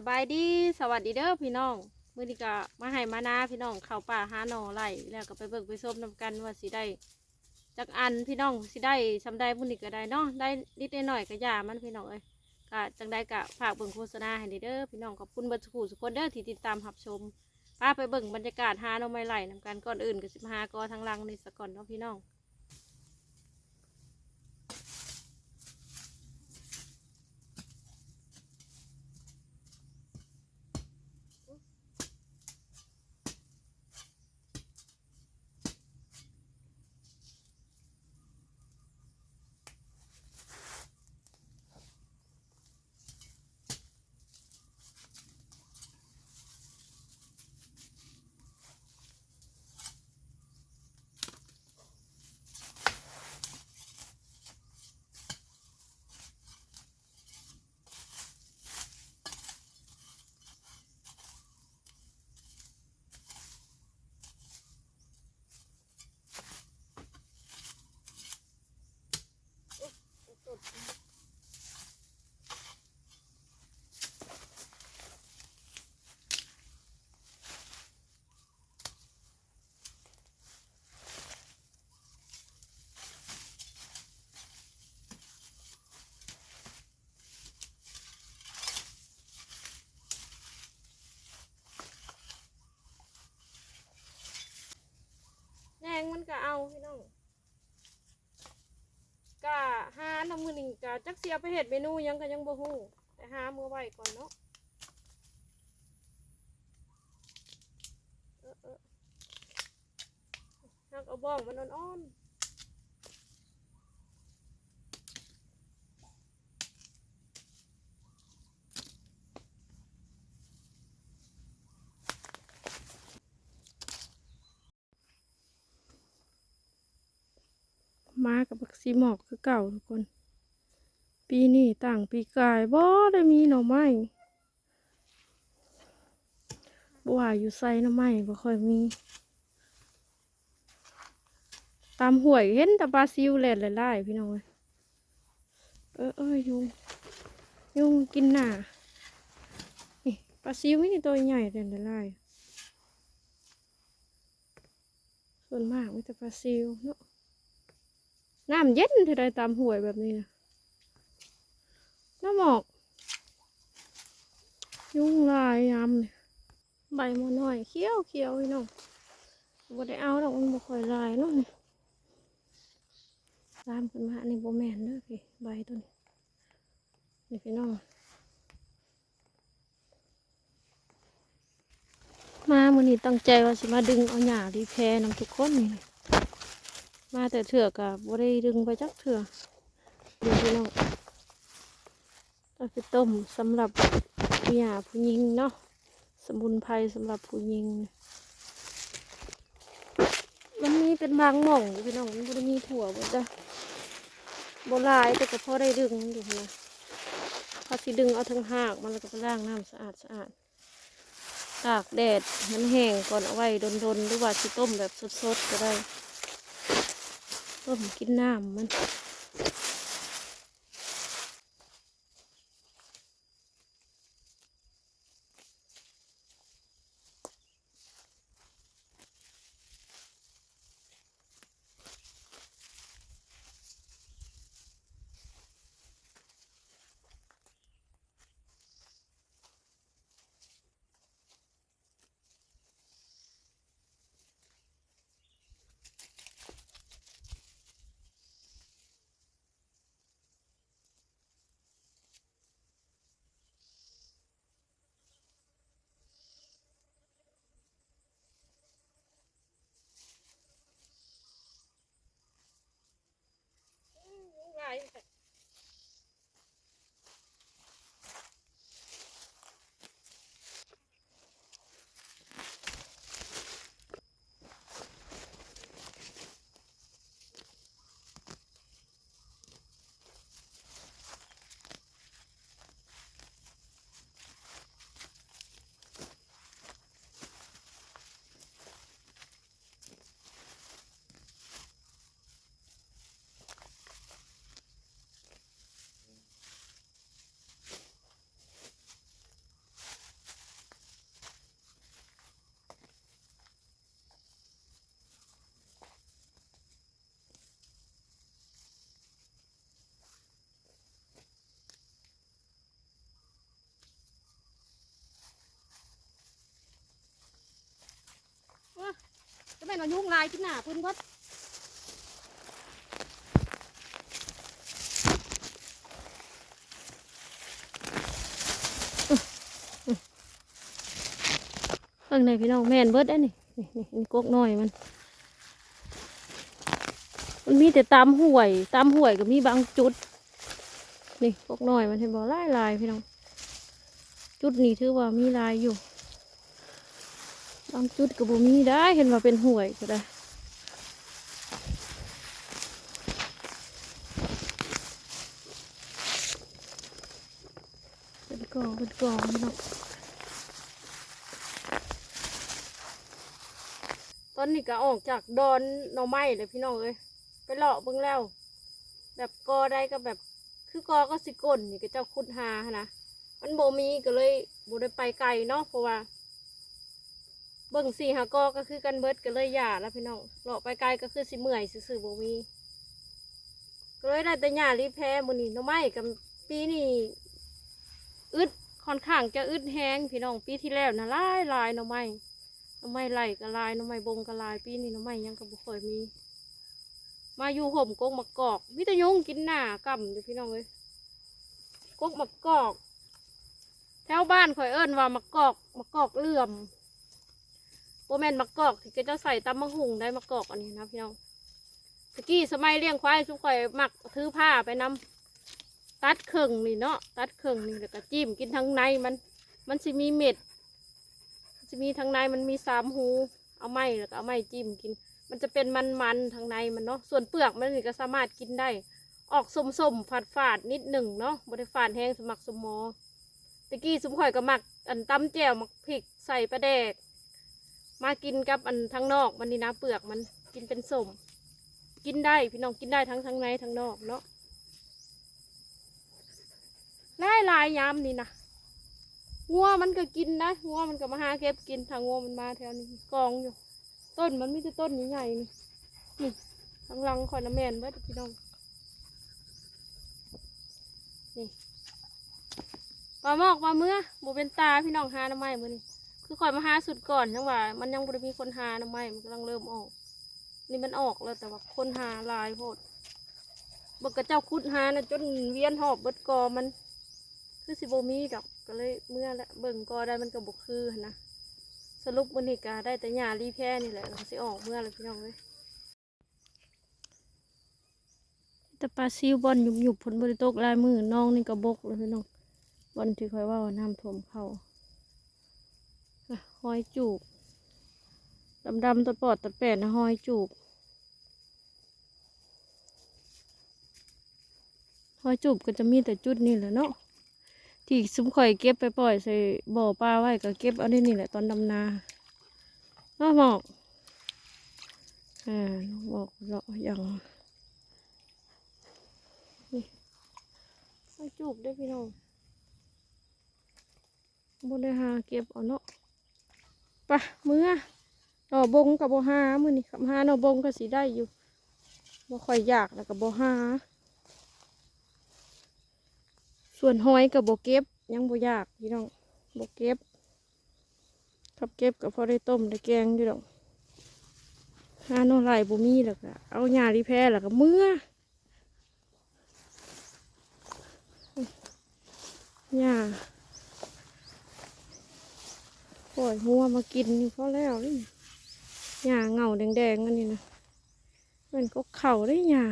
สบายดีสวัสดีเด้อพี่น้องมื้อนี้ก็มาให้มานาพี่น้องเข้าป่าหาหน่อไร่แล้วก็ไปเบิกไปส้มนำกันว่าสิได้จักอันพี่น้องสิได้สำได้มื้อนี้ก็ได้เนาะได้นิดหน่อยก็อย่ามันพี่น้องเอ้ยก็จังได้ก็ฝากเบิ่งโฆษณาให้เด้อพี่น้องขอบคุณเบัดสุขุสุกคนเด้อที่ติดตามรับชมป้าไปเบิ่งบรรยากาศหาหน่อไม้ไร่นำกันก่อนอื่นก็สิมาหากอทางลังนี่สะก่อนเนาะพี่น้อง แดงมันก็เอาพี่น้องกะหาน้ำมือหนึ่งกะจัก เสียไปเห็ดเมนูยังก็ยังบ่ฮู้แต่หามือไว้ก่อนเนาะเออเออหักเอาบ้องมันอ่อนๆมากับบักซีหมอกคือเก่าทุกคน ปีนี้ต่างปีกายบ่ได้มีหน่อไม้บ่ว่าอยู่ไซหน่อไม้บ่ค่อยมี ตามห้วยเห็นแต่ปลาซิวแล่นหลายๆพี่น้องเอ้ยเออเออยุงยุงกินหน้านี่ปลาซิวนี่ตัวใหญ่แล่หลายๆส่วนมากมีแต่ปลาซิวเนาะน้ำเย็นเท่าใดตามห้วยแบบนี้นะ น้ำหมอก ยุ่งลายยำเนี่ยใบมันหน่อยเขี้ยวเขี้ยวพี่น้องบ่ได้เอาดอกมันบ่ค่อยลายเนาะตามขึ้นมาอันนี้บ่แมนเด้อพี่ใบต้นนี่พี่น้องมามื้อนี้ตั้งใจว่าสิมาดึงเอาหญ้ารีแพรนำทุกคนนี่มาแต่เถื่อก็บ่ได้ดึงไปจักเถื่อเดี๋ยวพี่น้อง เอาไปต้มสำหรับผู้หญิงผู้หญิงเนาะสมุนไพรสำหรับผู้หญิงมันมีเป็นบางหม่องพี่น้องมันบ่มีถั่วบ่จ้ะบ่ลายแต่ก็พอได้ดึงอยู่นะพอสิดึงเอาทั้งหากมันแล้วก็ไปล้างน้ำสะอาดสะอาดตากแดดมันแห้งก่อนเอาไว้ดนๆหรือว่าสิต้มแบบสดๆก็ได้ ต้มกินน้ำมัน นว่ายุ่งลายขึ้นหน้าเพิ่นเบิดเบิ่งในพี่น้องแม่นเบิดได้นี่นี่นี่นี่กกน้อยมัน มันมีแต่ตามห่วย ตามห่วยก็มีบางจุด นี่กกน้อยมันเห็นบ่ลายลายพี่น้อง จุดนี้ถือว่ามีลายอยู่างจุดก็บ่มีได้เห็นว่าเป็นห่วยก็ได้เป็นกองเป็นกองพี่น้องตอนนี้ก็ออกจากดอนหน่อไม้เลยพี่น้องเอ้ยไปเลาะเบิ่งแล้ว แบบกอได้ก็แบบ คือกอก็สิก้นนี่ก็เจ้าคุดหานะมันโบมีก็เลยโบได้ไปไกลเนาะเพราะว่า บิ่งสี่หากอก็คือกันเบิดก็เลยหย่าแล้วพี่น้องเลาะไปไกลก็คือสิเมื่อยซื่อๆโบมีก็เลยได้แต่หญ้ารีแพรมื้อนี้หน่อไม้กับปีนี้อึดค่อนข้างจะอึดแห้งพี่น้องปีที่แล้วนะลายลายหน่อไม้หน่อไม้ไหลก็ลายหน่อไม้บงก็ลาย ปีนี้หน่อไม้ยังก็บ่ค่อยมี มาอยู่ห่มกงมะกอกมิตรยงกินหน้ากำอยู่พี่น้องเอ้ยกกมะกอก แถวบ้านข่อยเอิ้นว่ามะกอกมะกอกเหลื่อม โบแมนมะกอกที่ก็จะใส่ตำมะหุงได้มะกอกอันนี้นะพี่น้องตะกี้สมัยเลี้ยงควายทุกข่อยหมักถือผ้าไปนำตัดเครื่องนี่เนาะตัดเครื่องนี่แล้วก็จิ้มกินทั้งในมัน มันสิมีเม็ดมันสิมีทั้งในมันมีสามหู เอาไม้แล้วก็เอาไม้จิ้มกิน มันจะเป็นมันๆทางในมันเนาะส่วนเปลือกมันนี่ก็สามารถกินได้ ออกส้มๆฝาดนิดหนึ่งเนาะบริฝาดแห้งสมักสมอตะกี้สมข่อยก็หมักอันตำแจ่วหมักพริกใส่ปลาแดก มากินกับอันทั้งนอกมันนี่นะเปลือกมันกินเป็นสมกินได้พี่น้องกินได้ทั้งทั้งในทั้งนอกเนาะลายลายยามนี่นะงัวมันก็กินนะงัวมันก็มาหาเก็บกินทางงัวมันมาแถวนี้กองอยู่ ต้นมันมีแต่ต้นใหญ่ๆนี่นี่ทางลังคอยน้ำแมนเบิดพี่น้องนี่ปลาหมอกปลาเมื่อบูเป็นตาพี่น้องหาน้ำไม้มือนี่ คือคอยมาหาสุดก่อนจังหวะมันยังบริมีคนหาหน้ำไมมันกำลังเริ่มออก นี่มันออกแล้วแต่ว่าคนหาลายโพดบกกระเจ้าคุดหานะจนเวียนหอบเบิดกอมัน คือสิโบมีดอกก็เลยเมื่อละเบิ่งกอได้มันก็บบกคือนะสรุปมันนี่กาได้แต่หญ้ารีแพร่นี่แหละเราสิออกเมื่อไรพี่น้องเลยแต่ปลาซิวบอลหยุบหยุบผลบริโตกลายมือน้องนี่ก็บกเลยพี่น้องบอลที่คอยว่าน้ำท่วมเขา หอยจูบดำดำตัดปอดตัดแปดนะหอยจูบหอยจูบก็จะมีแต่จุดนี่แหละเนาะที่ซุ้มข่อยเก็บไปปล่อยใส่บ่อปลาไว้ก็เก็บเอาได้นี่แหละตอนดำนาน้าหมอกอ่าน้องหมอกเลาะอย่างนี่จูบได้พี่น้องบนได้หาเก็บเอาเนาะ ปะมือหน่อบงกับบ่หามือนี่ขับหาหน่อบงก็สีได้อยู่บ่ค่อยอยากแล้วกับบ่หา ส่วนหอยกับโบเก็บ ยังโบยากพี่น้องโบเก็บขับเก็บกับพอได้ต้มได้แกงอยู่ดอกหาโนไหลบ่มีแล้วก็เอาหญ้ารีแพรแล้วก็เมื่อหญ้า ปล่อยหัวมากินนี่พอแล้วนี่หญ้าเงาแดงๆอันนี้นะมันก็เข่าได้หญ้า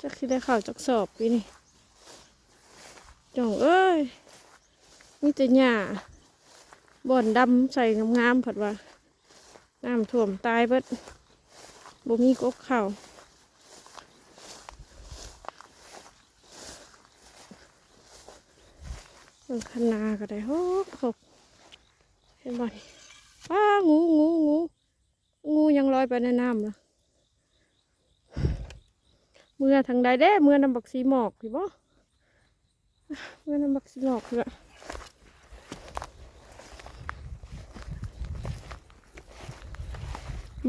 จักสิได้ข่าวจักสอบปีนี่จ่องเอ้ยมีแต่หญ้าบ่อนดำใส่งามๆผัดว่าน้ำท่วมตายเบิดบ่มีกกข่า วเบิ่งคันนาก็ได้โหกหกเห็นบ่นี่ว้างูงูงูงูยังลอยไปในน้ำเหรอเมื่อทางใดเด้เมื่อนำบักสีหมอกพี่บ่เมื่อนำบักสีหมอกคือ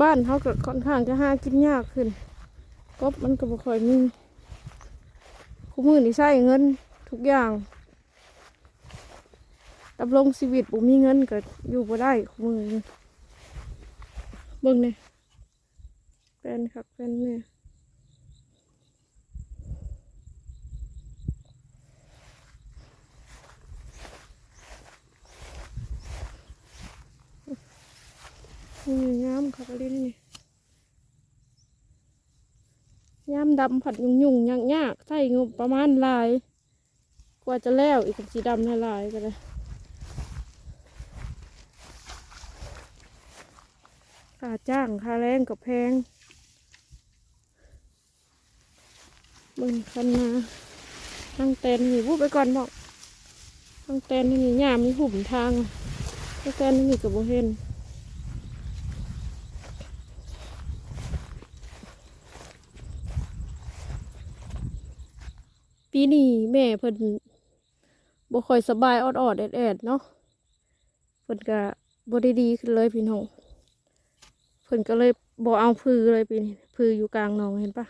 บ้านเขาก็ค่อนข้างจะหากินยากขึ้นกบมันก็บ่ค่อยมีคู่มือนี่ใช้เงินทุกอย่าง ดำรงชีวิตบ่มีเงินก็อยู่บ่ได้มึงเบิ่งนี่แฟนคักแฟนเนี่ยนี่งามคักลิ้นนี่ยามดำผัดยุ่งยุ่งยากยากใส่งบประมาณลาย กว่าจะแล้วอีกสีดำละลายก็เลย ค่าจ้างค่าแรงกับแพงเบิ่งคันนาตั้งเต็นนี่พูดไปก่อนบอกตั้งเต็นนี่ยามีหุ่มทางตั้งเต็นนี่กับโบเห็นปีนี้แม่เพิ่นบ่ค่อยสบายออดอดๆแอดแอดๆเนาะเพิ่นก็บ่ได้ดีขึ้นเลยพี่น้อง เพิ่นก็เลยบ่เอาพือเลยปีนี้พืออยู่กลางหนองเห็นปะ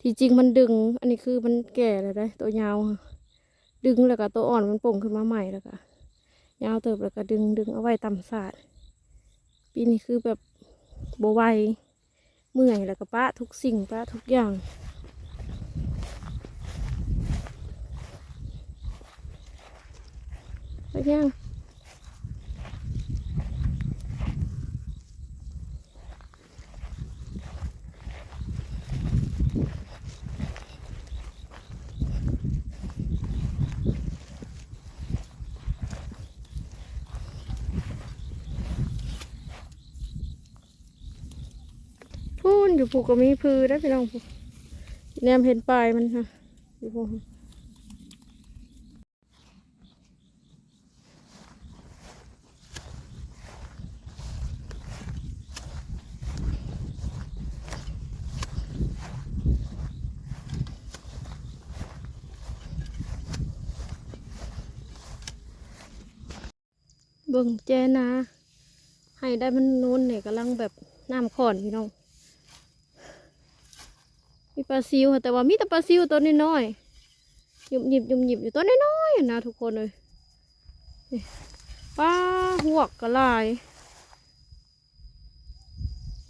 ที่จริงมันดึง อันนี้คือมันแก่แล้วได้ตัวยาว ดึงแล้วก็ตัวอ่อนมันป่งขึ้นมาใหม่แล้วก็ยาวเติบแล้วก็ดึงดึงเอาไว้ตำศาสตร์ปีนี้คือแบบบ่ไหวเมื่อยแล้วก็ปะทุกสิ่งปะทุกอย่างไปยังพูน อยู่ผูกก็มีพือได้พี่น้องผูแนมเห็นปลายมันค่ะอยู่ผูกเบิ่งแจนาให้ได้มันนูนเนี่ยกำลังแบบน้ำขอนพี่น้อง ปลาซิวค่ะแต่ว่ามีแต่ปลาซิวตัวน้อยๆหยุบหยิบหยุบหยิบอยู่ตัวน้อยๆนะทุกคนเลยปลาหวกกระลาย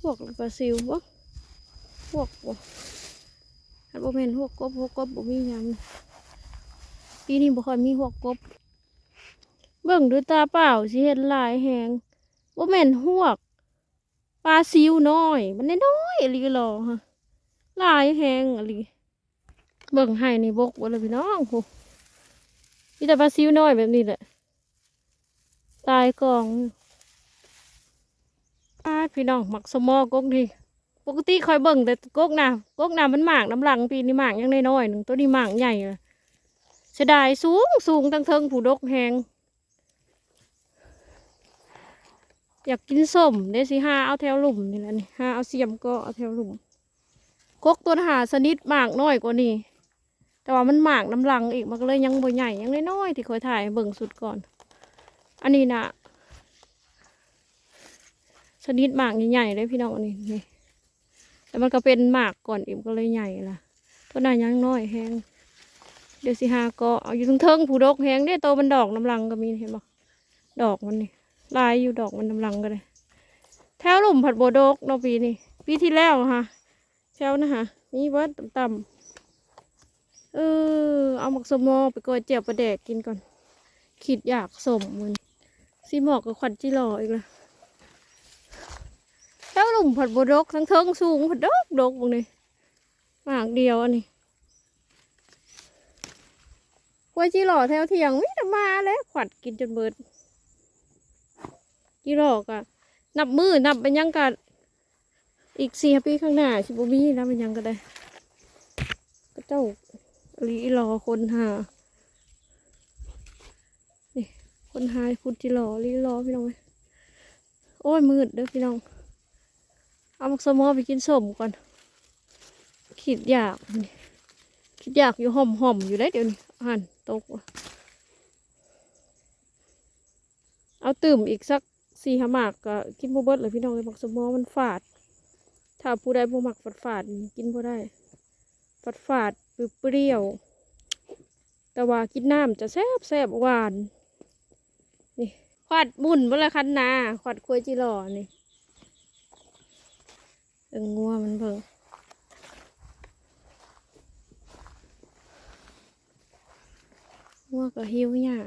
หวกปลาซิววะหวกวะถ้าบ่แม่นหวกกบหวกกบบ่มีหยังปีนี้บ่ค่อยมีหวกกบ เบิ่งด้วยตาเปล่าสิเห็นลายแหงว่าแม่นหวกปลาซิวน้อย มันน้อยๆอะไรก็รอฮะ ลายแหงอะไรเบิ่งให้นี่บกว่าเลยพี่น้องโหมีแต่ปลาซิวน้อยแบบนี้แหละตายกองอายพี่น้องหมักสมอกกนี่ปกติคอยเบิ่งแต่กกนะกกนะมันหมากน้ำหลังปีนี้หมากยังน้อยหนึ่งตัวนี้หมากใหญ่เลยเสียดายสูงสูงตั้งเทิงผู้ดกแหงอยากกินส้มเด้สิห้าเอาแถวหลุมนี่แหละนี่ห้าเอาเสียมก็เอาแถวหลุม กกตัวหาสนิทหมากน้อยกว่านี่แต่ว่ามันหมากน้ำลังอีกมันก็เลยยังบ่ใหญ่ยังน้อยๆที่คอยถ่ายเบิ่งสุดก่อน อันนี้นะสนิทหมากใหญ่ๆเลยพี่น้องอันนี้นี่แต่มันก็เป็นหมากก่อนอีกก็เลยใหญ่ละตัวนั้นยังน้อยแห้งเดี๋ยวสิหาก็เอาอยู่ทั้งเทิงผู้ดกแห้งเด้โตมันดอกน้ำลังก็มีเห็นบ่ดอกมันนี่ลายอยู่ดอกมันกำลังก็เลยแถวหลุมผัดโบดกเนาะปีนี้ปีที่แล้วอะค่ะ แถวนะฮะมีเบิดต่ำๆเออ เอาหมักสมอไปกอยเจียวปลาแดกกินก่อนคิดอยากสมมันซีหมอกกับขวัญจิหลออีกละแถวหลุมผัดบดกทั้งเทิงสูงผัดดกดกตรงนี้หมากเดียวอันนี้กล้วยจิหล่อแถวเที่ยงไม่ได้มาแล้วขวัญกินจนเบิดกี่รอกอะนับมือนับเป็นยังกัน อีกสี่ปีข้างหน้าชิบมีนะเป็นยังก็ได้ ก็เจ้าลีรอคนหานี่คนหาพุดจิรอลีรอพี่น้องเว้โอ้ยมืดเด้อพี่น้อง เอามักสมอไปกินส้มก่อนขีดอยากนี่คิดอยากอยู่ห่อมห่อมอยู่ได้เดี๋ยวนี้อ่านตกเอาตื่มอีกสักสี่หามากก็กินบ่เบิดเลยพี่น้องเลยบักสมอมันฝาด ถ้าผู้ใดบ่มักฝาดฝาดกินบ่ได้ฝาดฝาดเปรี้ยว แต่ว่ากินน้ำจะแซ่บแซ่บหวาน นี่ขวดบุ่นบ่ละคันนาขวดควยจิหล่อนี่เอิงงัวมันเบิ่งงัวก็หิวหญ้า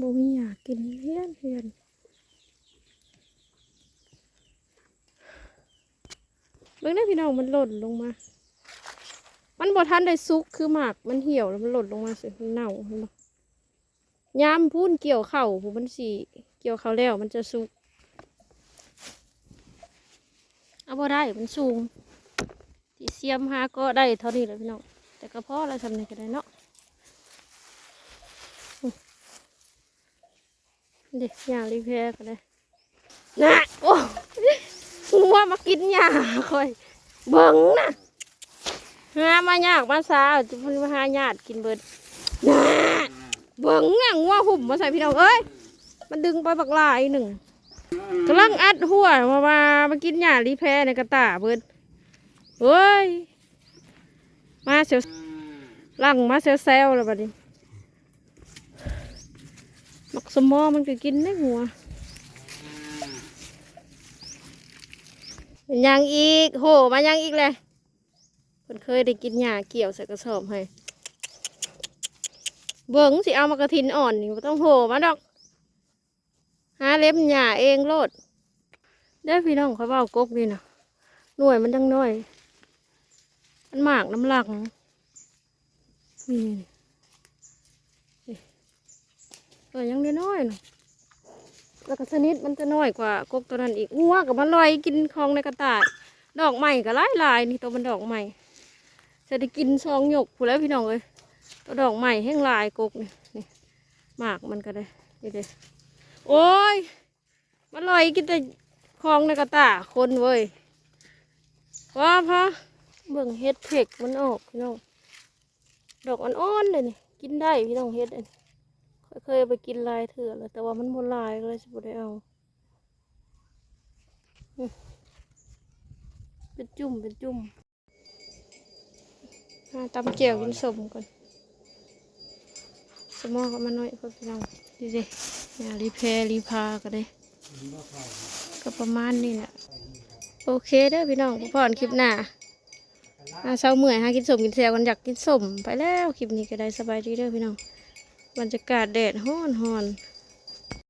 บ่มีหญ้ากกินเฮี้ยนเฮียนเบิ่งได้พี่น้องมันหล่นลงมา มันบ่ทันได้สุกคือหมากมันเหี่ยวแล้วมันหล่นลงมาสิมันเน่าเห็นยามพูนเกี่ยวเข่าผู้มันสีเกี่ยวเข่าแล้วมันจะสุก เอาบ่ได้มันสูงที่เสียมหาก็ได้เท่านี้แหละพี่น้องแต่ก็พอแล้วทำนี่ก็ได้เนาะอื้อ เด็กอย่างรีแพร์ก็ได้นะโอ้งัวมากินหญ้าคอยเบิ่งนะหามายากมาซาจะพูดว่าหาญาติกินเบิดนะเบิ่งนะงัวหุ่มมาใส่พี่น้องเอ้ยมันดึงไปบักหลายหนึ่งกำลังอัดหัวมามามากินหญ้ารีแพในกระตาเบิดเฮ้ยมาเซลลังมาเซลเซลแล้วบัดนี้ มักสมอมันก็กินได้หัวยังอีก โห มายังอีกเลยเพิ่นเคยได้กินหญ้าเกี่ยวใส่กระสอบให้เบิ่งสิเอามากระทินอ่อนนี่ต้องโหมาดอก หาเล็บหญ้าเองโลดได้พี่น้องเขาเว้ากกนี่นะหน่วยมันจังน้อย มันหมากน้ำหลังนี่ เออยังน้อยๆนะแล้วก็ชนิดมันจะน้อยกว่ากกตัวนั้นอีกงัวกับมันลอยกินของในกระต่าย ดอกใหม่ก็หลายลายนี่ตัวมันดอกใหม่จะได้กินซองหยกผู้แล้วพี่น้องเอ้ยตัวดอกใหม่แห้งลายกกนี่นี่หมากมันก็ได้นี่เด้โอ้ยมันลอยกินแต่ของในกระต่ายคนเว้ยว่าพะเบิ่งเฮ็ดเผ็กมันออกพี่น้องดอกอ่อนๆเลยนี่กินได้พี่น้องเฮ็ดอัน เคยไปกินลายเถื่อแล้วแต่ว่ามันบนลายก็เลยสิบ่ได้เอา เป็นจุ่มเป็นจุ่มหาตำเจียวกินสมก่อน สมอก็มาหน่อยเพื่อพี่น้องดีสิอย่ารีเพรรีพาก็ได้ ก็ประมาณนี้แหละโอเคเด้อพี่น้องพอผ่อนคลิปหน้าอาเช้าเมื่อยหากินสมกินแซวกันอยากกินสมไปแล้วคลิปนี้ก็ได้สบายดีเด้อพี่น้อง บรรยากาศแดดฮ้อนฮอน